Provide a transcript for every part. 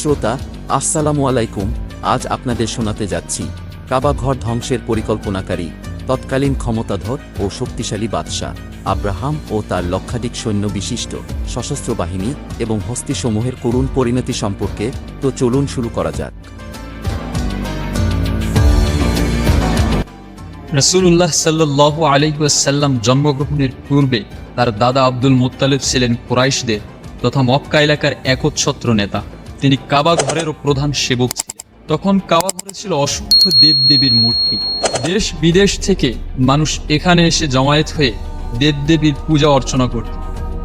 শ্রোতা, আসসালামু আলাইকুম, আজ আপনাদের শোনাতে যাচ্ছি কাবা ঘর ধ্বংসের পরিকল্পনাকারী, তৎকালীন ক্ষমতাধর ও শক্তিশালী বাদশাহ আব্রাহাম ও তার লক্ষাধিক সৈন্য বিশিষ্ট সশস্ত্র বাহিনী এবং হস্তিসমূহের করুণ পরিণতি সম্পর্কে তো চলুন শুরু করা যাক। রসুল্লাহ সাল্লাহ আলহিসাল্লাম জন্মগ্রহণের পূর্বে তার দাদা আব্দুল মুত্তালিব ছিলেন কুরাইশদের তথা মক্কা এলাকার একচ্ছত্র নেতা। তিনি কাবা ঘরেরও প্রধান সেবক ছিলেন। তখন কাবা ঘরে ছিল অসংখ্য দেবদেবীর মূর্তি। দেশ বিদেশ থেকে মানুষ এখানে এসে জমায়েত হয়ে দেবদেবীর পূজা অর্চনা করত।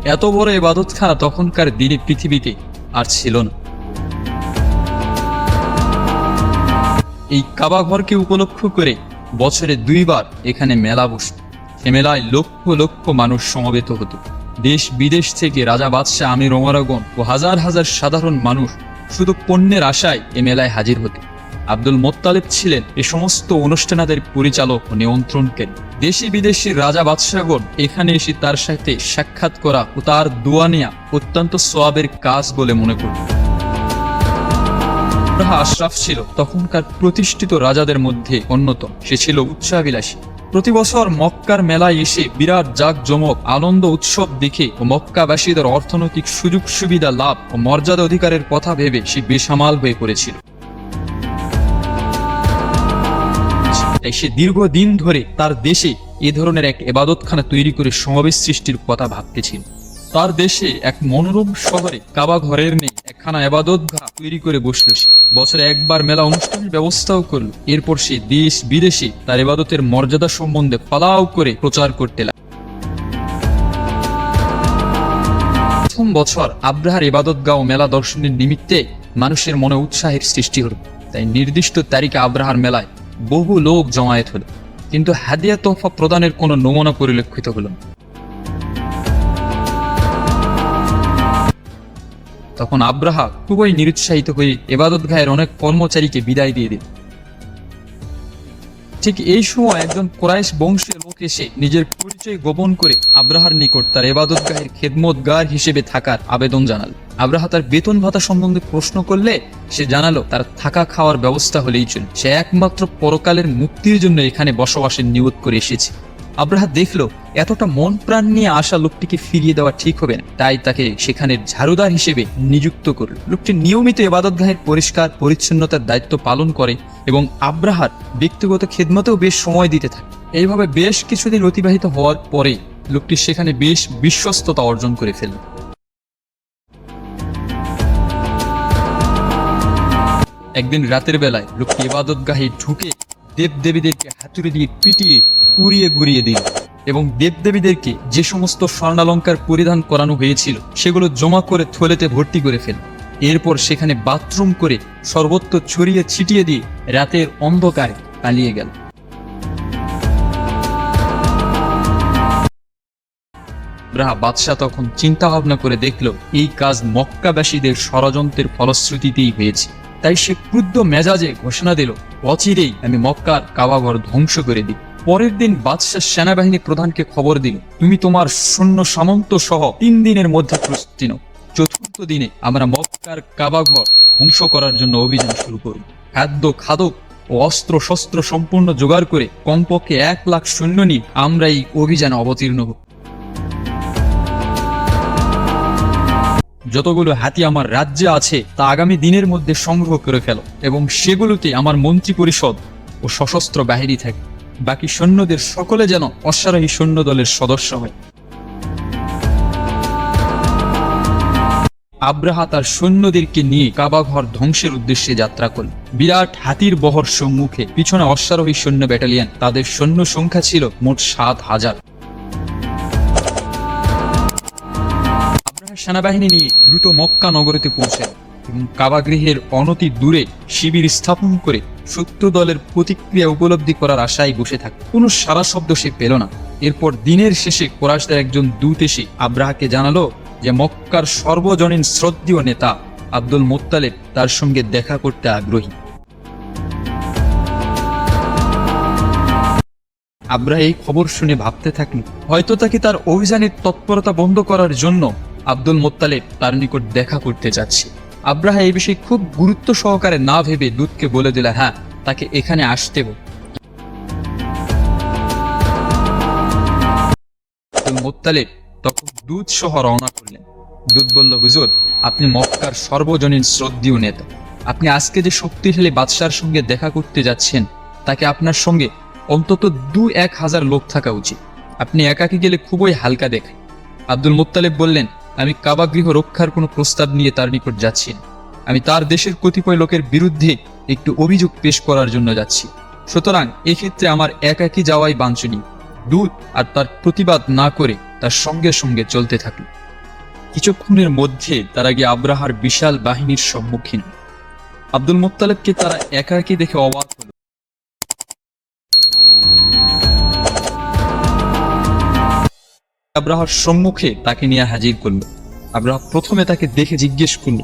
এত বড় এবাদতখানা তখনকার দিনে পৃথিবীতে আর ছিল না। এই কাবা ঘরকে উপলক্ষ করে বছরে দুইবার এখানে মেলা বসত। এ মেলায় লক্ষ লক্ষ মানুষ সমবেত হতো। দেশ বিদেশ থেকে রাজা বাদশাহ আমির ওমরাগণ ও হাজার হাজার সাধারণ মানুষ শুধু পণ্যের আশায় এ মেলায় হাজির হতেন আব্দুল মোত্তালেব ছিলেন এ সমস্ত অনুষ্ঠানাদের পরিচালক ও নিয়ন্ত্রণকারী দেশি বিদেশি রাজা বাদশাহগণ এখানে এসে তার সাথে সাক্ষাৎ করা ও তার দোয়া নেয়া অত্যন্ত সোয়াবের কাজ বলে মনে আব্রাহা আশরাফ ছিল তখনকার প্রতিষ্ঠিত রাজাদের মধ্যে অন্যতম। সে ছিল উৎসাহবিলাসী। প্রতি বছর মক্কার মেলায় এসে বিরাট জাঁকজমক, আনন্দ উৎসব দেখে ও মক্কাবাসীদের অর্থনৈতিক সুযোগ সুবিধা লাভ ও মর্যাদা অধিকারের কথা ভেবে সে বেসামাল হয়ে পড়েছিল। তাই সে দীর্ঘদিন ধরে তার দেশে এ ধরনের এক এবাদতখানা তৈরি করে সমাবেশ সৃষ্টির কথা ভাবতেছিল। তার দেশে এক মনোরম শহরে কাবা ঘরের নেই একখানা এবাদত ঘা তৈরি করে বসল সে। বছরে একবার মেলা অনুষ্ঠানের ব্যবস্থাও করল। এরপর সে দেশ বিদেশে তার এবাদতের মর্যাদা সম্বন্ধে পালাও করে প্রচার করতে লাগল। প্রথম বছর আব্রাহার ইবাদত গাঁও মেলা দর্শনের নিমিত্তে মানুষের মনে উৎসাহের সৃষ্টি হল। তাই নির্দিষ্ট তারিখে আব্রাহার মেলায় বহু লোক জমায়েত হল। কিন্তু হাদিয়া তোহফা প্রদানের কোনো নমুনা পরিলক্ষিত হল না। তখন আব্রাহা খুবই নিরুৎসাহিত হয়ে এবাদত গায়ের অনেক কর্মচারীকে বিদায় দিয়ে দিল। ঠিক এই সময় একজন কোরাইশ বংশের লোক এসে নিজের পরিচয় গোপন করে আব্রাহার নিকট তার এবাদত গায়ের খেদমত গার হিসেবে থাকার আবেদন জানাল। আব্রাহা তার বেতন ভাতা সম্বন্ধে প্রশ্ন করলে সে জানালো, তার থাকা খাওয়ার ব্যবস্থা হলেই চলে সে একমাত্র পরকালের মুক্তির জন্য এখানে বসবাসের নিয়ত করে এসেছে। আব্রাহা দেখল, এতটা মন প্রাণ নিয়ে আসা লোকটিকে ফিরিয়ে দেওয়া ঠিক হবে না। তাই তাকে সেখানে ঝাড়ুদার হিসেবে নিযুক্ত করল। লোকটি নিয়মিত এবাদতগাহের পরিষ্কার, পরিচ্ছন্নতার দায়িত্ব পালন করে এবং আব্রাহার ব্যক্তিগত খেদমতেও বেশ সময় দিতে থাকে। এইভাবে বেশ কিছুদিন অতিবাহিত হওয়ার পরে লোকটি সেখানে বেশ বিশ্বস্ততা অর্জন করে ফেলল। একদিন রাতের বেলায় লোকটি এবাদতগাহে ঢুকে দেবদেবীদেরকে হাতুড়ি দিয়ে পিটিয়ে পুড়িয়ে গুড়িয়ে দিল এবং দেবদেবীদেরকে যে সমস্ত স্বর্ণালঙ্কার পরিধান করানো হয়েছিল, সেগুলো জমা করে থলেতে ভর্তি করে ফেল। এরপর সেখানে বাথরুম করে সর্বত্র ছড়িয়ে ছিটিয়ে দিয়ে রাতের অন্ধকারে পালিয়ে গেল। রাহা বাদশাহ তখন চিন্তা ভাবনা করে দেখল, এই কাজ মক্কাবাসীদের ষড়যন্ত্রের ফলশ্রুতিতেই হয়েছে। তাই সে ক্রুদ্ধ মেজাজে ঘোষণা দিল, অচিরেই আমি মক্কার কাবাঘর ধ্বংস করে দিই পরের দিন বাদশাহ সেনাবাহিনী প্রধানকে খবর দিল, তুমি তোমার সৈন্য সামন্ত সহ তিন দিনের মধ্যে প্রস্তুতি নাও চতুর্থ দিনে আমরা মক্কার কাবাঘর ধ্বংস করার জন্য অভিযান শুরু করব। খাদ্য, খাদক ও অস্ত্র শস্ত্র সম্পূর্ণ জোগাড় করে কমপক্ষে এক লাখ সৈন্য নিয়ে আমরা এই অভিযানে অবতীর্ণ হব। যতগুলো হাতি আমার রাজ্যে আছে, তা আগামী দিনের মধ্যে সংগ্রহ করে ফেলো এবং সেগুলোতে আমার মন্ত্রী পরিষদ ও সশস্ত্র বাহিনী থাকে বাকি সৈন্যদের সকলে যেন অশ্বারোহী সৈন্য দলের সদস্য হয়। আব্রাহা তার সৈন্যদেরকে নিয়ে কাবাঘর ধ্বংসের উদ্দেশ্যে যাত্রা করল। বিরাট হাতির বহর সম্মুখে পিছনে অশ্বারোহী সৈন্য ব্যাটালিয়ন, তাদের সৈন্য সংখ্যা ছিল মোট সাত হাজার। আব্রাহা সেনাবাহিনী নিয়ে দ্রুত মক্কা নগরীতে পৌঁছায় এবং কাবাগৃহের অনতি দূরে শিবির স্থাপন করে শত্রু দলের প্রতিক্রিয়া উপলব্ধি করার আশায় বসে থাকে। কোনো সারা শব্দ সে পেল না। এরপর দিনের শেষে কোরাসদের একজন দূত এসে আব্রাহাকে জানালো যে মক্কার সর্বজনীন শ্রদ্ধীয় নেতা আব্দুল মোত্তালেব তার সঙ্গে দেখা করতে আগ্রহী। আব্রাহ এই খবর শুনে ভাবতে থাকল হয়তো তাকে তার অভিযানের তৎপরতা বন্ধ করার জন্য আব্দুল মোত্তালেব তার নিকট দেখা করতে যাচ্ছে। আব্রাহা এই বিষয়ে খুব গুরুত্ব সহকারে না ভেবে দূতকে বলে দিল হ্যাঁ তাকে এখানে আসতে মোত্তালেব তখন দুধ সহ রওনা করলেন। দুধ বলল, হুজুর, আপনি মক্কার সর্বজনীন শ্রদ্ধীয় নেতা। আপনি আজকে যে শক্তিশালী বাদশার সঙ্গে দেখা করতে যাচ্ছেন, তাকে আপনার সঙ্গে অন্তত দু এক হাজার লোক থাকা উচিত। আপনি একাকি গেলে খুবই হালকা দেখায়। আব্দুল মোত্তালেব বললেন আমি কাবাগৃহ রক্ষার কোনো প্রস্তাব নিয়ে তার নিকট যাচ্ছি আমি তার দেশের কতিপয় লোকের বিরুদ্ধে একটু অভিযোগ পেশ করার জন্য যাচ্ছি। সুতরাং এক্ষেত্রে আমার একাকি যাওয়াই বাঞ্ছনীয়। দূত আর তার প্রতিবাদ না করে তার সঙ্গে সঙ্গে চলতে থাকল কিছুক্ষণের মধ্যে তারা গিয়ে আব্রাহার বিশাল বাহিনীর সম্মুখীন আব্দুল মোত্তালেবকে তারা একাকি দেখে অবাক হলো। আব্রাহার সম্মুখে তাকে নিয়ে হাজির করল। আব্রাহ প্রথমে তাকে দেখে জিজ্ঞেস করল,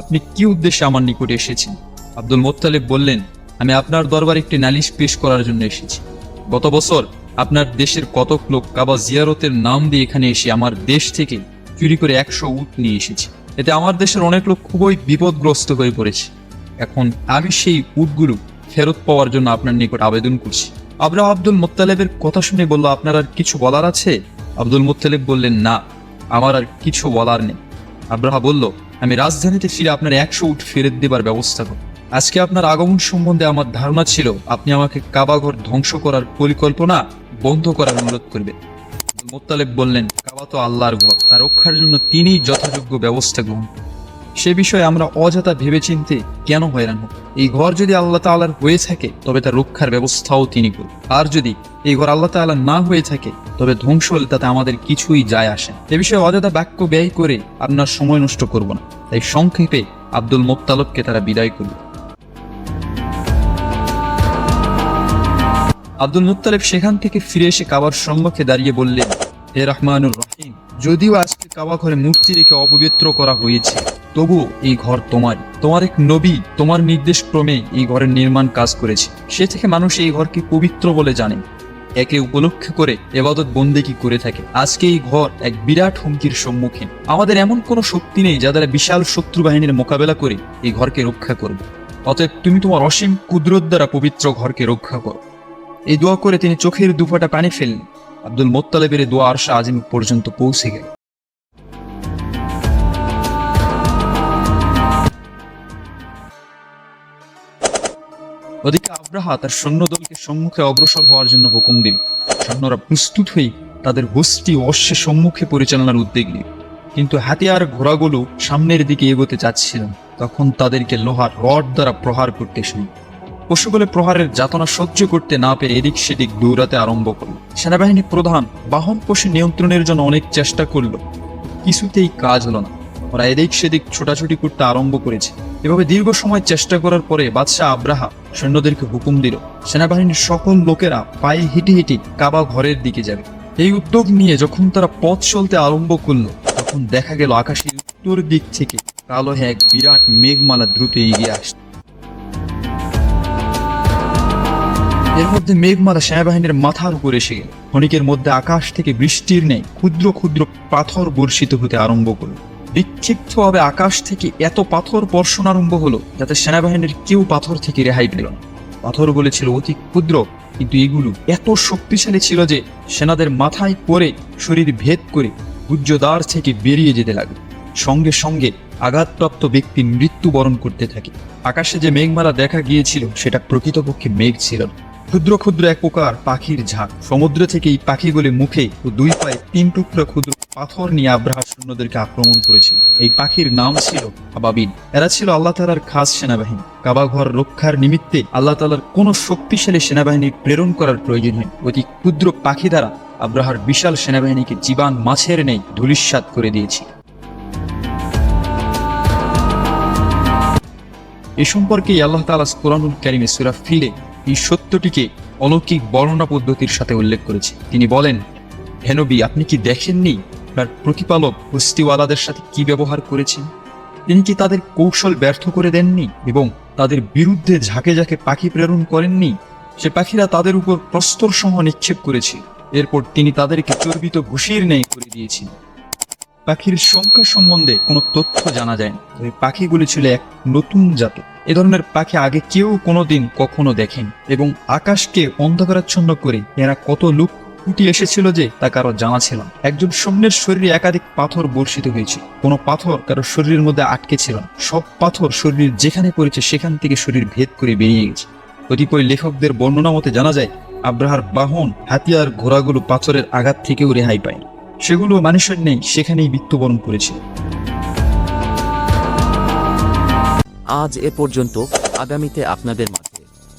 আপনি কি উদ্দেশ্যে আমার নিকটে এসেছেন? আব্দুল মোত্তালেব বললেন, আমি আপনার দরবারে একটি নালিশ পেশ করার জন্য এসেছি। গত বছর আপনার দেশের কতক লোক কাবা জিয়ারতের নাম দিয়ে এখানে এসে আমার দেশ থেকে চুরি করে একশো উট নিয়ে এসেছে। এতে আমার দেশের অনেক লোক খুবই বিপদগ্রস্ত হয়ে পড়েছে। এখন আমি সেই উটগুলো ফেরত পাওয়ার জন্য আপনার নিকট আবেদন করছি। আব্রাহ আব্দুল মোত্তালেবের কথা শুনে বলল, আপনার আর কিছু বলার আছে? আব্দুল মোত্তালেব বললেন, না, আমার আর কিছু বলার নেই। আব্রাহা বলল, আমি রাজধানীতে ফিরে আপনার একশো উট ফেরত দেবার ব্যবস্থা করব। আজকে আপনার আগমন সম্বন্ধে আমার ধারণা ছিল, আপনি আমাকে কাবাঘর ধ্বংস করার পরিকল্পনা বন্ধ করার অনুরোধ করবেন মোত্তালেব বললেন, কাবা তো আল্লাহর ঘর তার রক্ষার জন্য তিনি যথাযোগ্য ব্যবস্থা গ্রহণ। সে বিষয়ে আমরা অযথা ভেবেচিন্তে কেন হয়রান হব? এই ঘর যদি আল্লাহ তাআলার হয়ে থাকে, তবে তার রক্ষার ব্যবস্থাও তিনি করুন। আর যদি এই ঘর আল্লাহ তাআলা না হয়ে থাকে, তবে ধ্বংস হলে তাতে আমাদের কিছুই যায় আসে এ বিষয়ে অযথা বাক্য ব্যয় করে আপনার সময় নষ্ট করব না। তাই সংক্ষেপে আব্দুল মোত্তালবকে তারা বিদায় করল আব্দুল মুত্তালেব সেখান থেকে ফিরে এসে কাবার সম্মুখে দাঁড়িয়ে বললেন, হে রহমানুর রহিম, যদিও আজকে কাবা ঘরে মূর্তি রেখে অপবিত্র করা হয়েছে তবুও এই ঘর তোমার। তোমার এক নবী, তোমার নির্দেশ ক্রমে এই ঘরের নির্মাণ কাজ করেছে। সে থেকে মানুষ এই ঘরকে পবিত্র বলে জানে। একে উপলক্ষ করে এবাদত বন্দেকি করে থাকে? আজকে এই ঘর এক বিরাট হুমকির সম্মুখীন। আমাদের এমন কোনো শক্তি নেই যা দ্বারা বিশাল শত্রু বাহিনীর মোকাবেলা করে এই ঘরকে রক্ষা করবে। অতএব তুমি তোমার অসীম কুদরত দ্বারা পবিত্র ঘরকে রক্ষা করো। এই দোয়া করে তিনি চোখের দুফোটা পানি ফেললেন। আব্দুল মোত্তালেবের দোয়া আরশা আজিম পর্যন্ত পৌঁছে গেল। ওদিকে আব্রাহা তার সৈন্যদলকে সম্মুখে অগ্রসর হওয়ার জন্য হুকুম দিল। সৈন্যরা প্রস্তুত হয়ে তাদের হোস্টি ও অশ্বের সম্মুখে পরিচালনার উদ্যোগ নিল। কিন্তু হাতিয়ার ঘোড়াগুলো সামনের দিকে এগোতে চাচ্ছিল তখন তাদেরকে লোহার রড দ্বারা প্রহার করতে শুরু পশুগুলো প্রহারের যাতনা সহ্য করতে না পেরে এদিক সেদিক দৌড়াতে আরম্ভ করল। সেনাবাহিনী প্রধান বাহন পশু নিয়ন্ত্রণের জন্য অনেক চেষ্টা করল। কিছুতেই কাজ হলো না। ওরা এদিক সেদিক ছোটাছুটি করতে আরম্ভ করেছে। এভাবে দীর্ঘ সময় চেষ্টা করার পরে বাদশাহ আব্রাহা সৈন্যদেরকে হুকুম দিল, সেনাবাহিনীর সকল লোকেরা পায়ে হিটি হিটি কাবা ঘরের দিকে যাবে। এই উদ্যোগ নিয়ে যখন তারা পথ চলতে আরম্ভ করল, তখন দেখা গেল আকাশের উত্তর দিক থেকে কালো এক বিরাট মেঘমালা দ্রুত এগিয়ে আসছে। এর মধ্যে মেঘমালা সেনাবাহিনীর মাথার উপর এসে গেল। ক্ষণিকের মধ্যে আকাশ থেকে বৃষ্টির নেই ক্ষুদ্র ক্ষুদ্র পাথর বর্ষিত হতে আরম্ভ করল। বিক্ষিপ্তভাবে আকাশ থেকে এত পাথর বর্ষণ আরম্ভ হলো যাতে সেনাবাহিনীর কেউ পাথর থেকে রেহাই পেল না। পাথরগুলো ছিল অতি ক্ষুদ্র, কিন্তু এগুলো এত শক্তিশালী ছিল যে সেনাদের মাথায় পরে শরীর ভেদ করে গুজ্জদ্বার থেকে বেরিয়ে যেতে লাগল। সঙ্গে সঙ্গে আঘাতপ্রাপ্ত ব্যক্তি মৃত্যুবরণ করতে থাকে। আকাশে যে মেঘমালা দেখা গিয়েছিল, সেটা প্রকৃতপক্ষে মেঘ ছিল। ক্ষুদ্র ক্ষুদ্র এক প্রকার পাখির ঝাঁক। সমুদ্র থেকে এই পাখিগুলি মুখে ও দুই পায়ে তিন টুকরা ক্ষুদ্র পাথর নিয়ে আব্রাহা সৈন্যদেরকে আক্রমণ করেছিল। এই পাখির নাম ছিল আবাবিল এরা ছিল আল্লাহ তালার খাস সেনাবাহিনী। কাবাঘর রক্ষার নিমিত্তে আল্লাহ তালার কোন শক্তিশালী সেনাবাহিনী প্রেরণ করার প্রয়োজন হয় অতি ক্ষুদ্র পাখি দ্বারা আব্রাহার বিশাল সেনাবাহিনীকে জীবান মাছের নেই ধুলিস্বাদ করে দিয়েছি এ সম্পর্কে আল্লাহ তাআলা কোরআনুল কারিমে সূরা ফিলে এই সত্যটিকে অলৌকিক বর্ণনা পদ্ধতির সাথে উল্লেখ করেছে। তিনি বলেন হেনবি আপনি কি দেখেননি তার প্রতিপালক বস্তিওয়ালাদের সাথে কি ব্যবহার করেছেন? তিনি কি তাদের কৌশল ব্যর্থ করে দেননি এবং তাদের বিরুদ্ধে ঝাঁকে ঝাঁকে পাখি প্রেরণ করেননি? সে পাখিরা তাদের উপর প্রস্তর সহ নিক্ষেপ করেছে এরপর তিনি তাদেরকে চর্বিত ঘুষির ন্যায় করে দিয়েছেন পাখির সংখ্যা সম্বন্ধে কোনো তথ্য জানা যায় না ওই পাখিগুলি ছিল এক নতুন জাত। এ ধরনের পাখি আগে কেউ কোনোদিন কখনো দেখেনি এবং আকাশকে অন্ধকারাচ্ছন্ন করে এরা কত লুক উঠে এসেছিল যে তা কারও জানা ছিল। একজন সৈন্যের শরীরে একাধিক পাথর বর্ষিত হয়েছে কোনো পাথর কারও শরীরের মধ্যে আটকে ছিল। সব পাথর শরীর যেখানে পড়েছে সেখান থেকে শরীর ভেদ করে বেরিয়ে গেছে কতিপয় লেখকদের বর্ণনা মতে জানা যায়, আব্রাহার বাহন হাতিয়ার ঘোড়াগুলো পাথরের আঘাত থেকেও রেহাই পায় সেগুলো মানুষের নেই সেখানেই মৃত্যুবরণ করেছে আজ এ পর্যন্ত আগামীতে আপনাদের মাঝে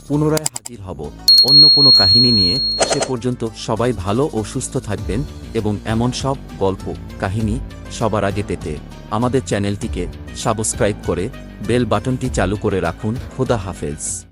পুনরায় হাজির হব। অন্য কোনো কাহিনী নিয়ে সে পর্যন্ত সবাই ভালো ও সুস্থ থাকবেন এবং এমন সব গল্প, কাহিনী সবার আগে পেতে আমাদের চ্যানেলটিকে সাবস্ক্রাইব করে বেল বাটনটি চালু করে রাখুন। খোদা হাফেজ।